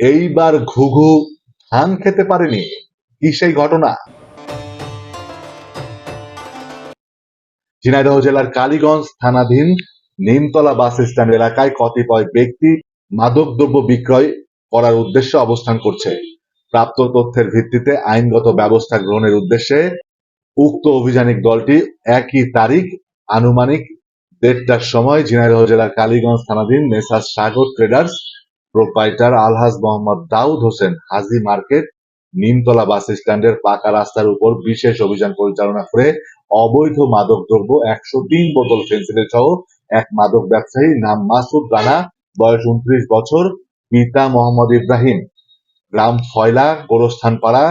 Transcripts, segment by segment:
এইবার ঘুঘু ধান খেতে পারেনি। কি সেই ঘটনা? ঝিনাইদহ জেলার কালীগঞ্জ থানাধীন নিমতলা বাস স্ট্যান্ড এলাকায় কতিপয় ব্যক্তি মাদকদ্রব্য বিক্রয় করার উদ্দেশ্যে অবস্থান করছে। প্রাপ্ত তথ্যের ভিত্তিতে আইনগত ব্যবস্থা গ্রহণের উদ্দেশ্যে উক্ত অভিযানিক দলটি একই তারিখ আনুমানিক দেড়টার সময় ঝিনাইদহ জেলার কালীগঞ্জ থানাধীন messrs Sagar traders proprietor Alhaj Mohammad Daud Hossain Haji market, Nimtala bus স্ট্যান্ডের পাকা রাস্তার উপর বিশেষ অভিযান পরিচালনা করে অবৈধ মাদকদ্রব্য একশো তিন বোতল ফেন্সিডিল সহ এক মাদক ব্যবসায়ী নাম মাসুদ রানা, বয়স উনত্রিশ বছর, পিতা মোহাম্মদ ইব্রাহিম। গ্রাম ফয়লা, গোরস্থানপাড়া,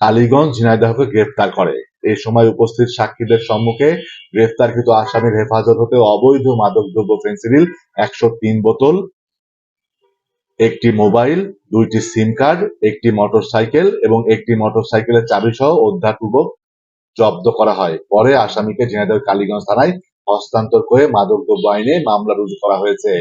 কালীগঞ্জ, ঝিনাইদহকে গ্রেফতার করে। এই সময় উপস্থিত সাক্ষীদের সম্মুখে গ্রেফতারকৃত আসামির হেফাজত হতে অবৈধ মাদকদ্রব্য ফেন্সিডিল একশো তিন বোতল একটি মোবাইল, দুইটি সিম কার্ড, একটি মোটরসাইকেল এবং একটি মোটরসাইকেলের চাবি সহ উদ্ধারপূর্বক জব্দ করা হয়। পরে আসামিকে ঝিনাইদহ কালীগঞ্জ থানায় হস্তান্তর করে মাদকদ্রব্য আইনে মামলা রুজু করা হয়েছে।